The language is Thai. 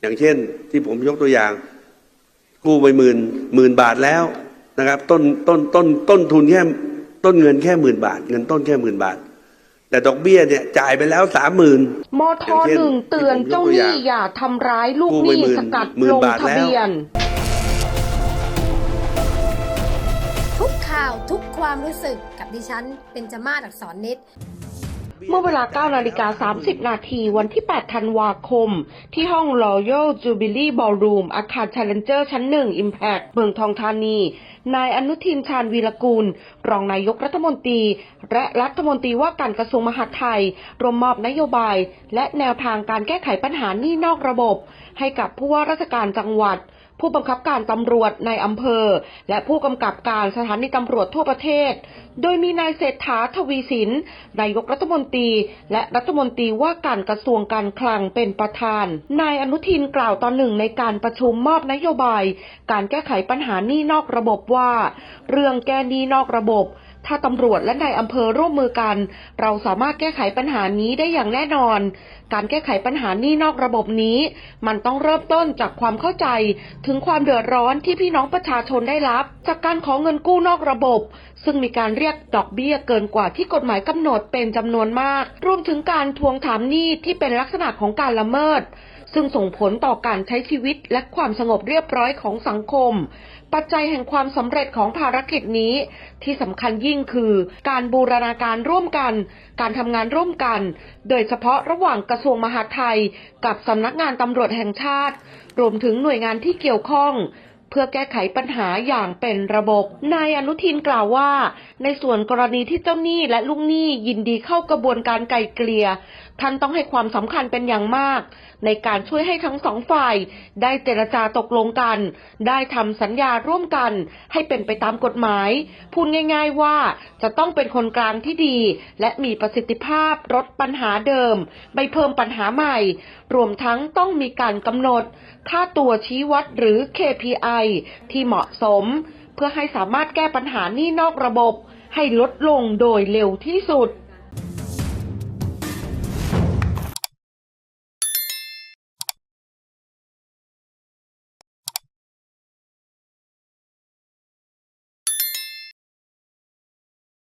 อย่างเช่นที่ผมยกตัวอย่าง กู้ไปหมื่นหมื่นบาทแล้วนะครับ ต้นต้นต้นต้นทุนแค่ต้นเงินแค่หมื่นบาท เงินต้นแค่หมื่นบาท แต่ดอกเบี้ยเนี่ยจ่ายไปแล้วสามหมื่นมทอย่างเช่นหนึ่งเตือนที่ผมยกเจ้าตัวหอย่านี้งอย่าทำร้ายลูกกู้หไปนี้หมื่นสกัดหมื่นลงบาททะแล้วเบียน ทุกข่าวทุกความรู้สึกกับดิฉันเป็นจมาศอักษรนิด เมื่อเวลา 9 นาฬิกา 30 นาทีวันที่ 8 ธันวาคม ที่ห้อง Royal Jubilee Ballroom อาคาร Challenger ชั้น 1 Impact เมืองทองธานี นายอนุทินชาญวีรกูล รองนายกรัฐมนตรี และรัฐมนตรีว่าการกระทรวงมหาดไทยรวมมอบนโยบาย และแนวทางการแก้ไขปัญหานี้นอกระบบ ให้กับผู้ว่าราชการจังหวัด ผู้บังคับการตำรวจในอำเภอ และผู้กำกับการสถานีตำรวจทั่วประเทศ โดยมีนายเศรษฐาทวีสินนายกรัฐมนตรี และรัฐมนตรีว่าการกระทรวงการคลังเป็นประธาน นายอนุทินกล่าวตอนหนึ่งในการประชุมมอบนโยบาย การแก้ไขปัญหาหนี้นอกระบบว่า เรื่องแก้หนี้นอกระบบ ถ้าตำรวจและนายอำเภอร่วมมือกัน เราสามารถแก้ไขปัญหานี้ได้อย่างแน่นอน การแก้ไขปัญหานี้นอกระบบนี้ มันต้องเริ่มต้นจากความเข้าใจ ถึงความเดือดร้อนที่พี่น้องประชาชนได้รับ จากการขอเงินกู้นอกระบบ ซึ่งมีการเรียกดอกเบี้ยเกินกว่าที่กฎหมายกำหนดเป็นจำนวนมาก รวมถึงการทวงถามหนี้ที่เป็นลักษณะของการละเมิดซึ่งส่งผลต่อการใช้ชีวิตและความสงบเรียบร้อยของสังคม ปัจจัยแห่งความสำเร็จของภารกิจนี้ ที่สำคัญยิ่งคือการบูรณาการร่วมกัน การทำงานร่วมกัน โดยเฉพาะระหว่างกระทรวงมหาดไทย กับสำนักงานตำรวจแห่งชาติ รวมถึงหน่วยงานที่เกี่ยวข้อง เพื่อแก้ไขปัญหาอย่างเป็นระบบ นายอนุทินกล่าวว่า ในส่วนกรณีที่เจ้าหนี้และลูกหนี้ยินดีเข้ากระบวนการไกล่เกลี่ยท่านต้องให้ความสำคัญเป็นอย่างมาก ในการช่วยให้ทั้งสองฝ่าย ได้เจรจาตกลงกัน ได้ทำสัญญาร่วมกัน ให้เป็นไปตามกฎหมาย พูดง่าย ๆว่าจะต้องเป็นคนกลางที่ดี และมีประสิทธิภาพลดปัญหาเดิม ไม่เพิ่มปัญหาใหม่ รวมทั้งต้องมีการกำหนด ค่าตัวชี้วัดหรือ KPI ที่เหมาะสม เพื่อให้สามารถแก้ปัญหานี่นอกระบบให้ลดลงโดยเร็วที่สุด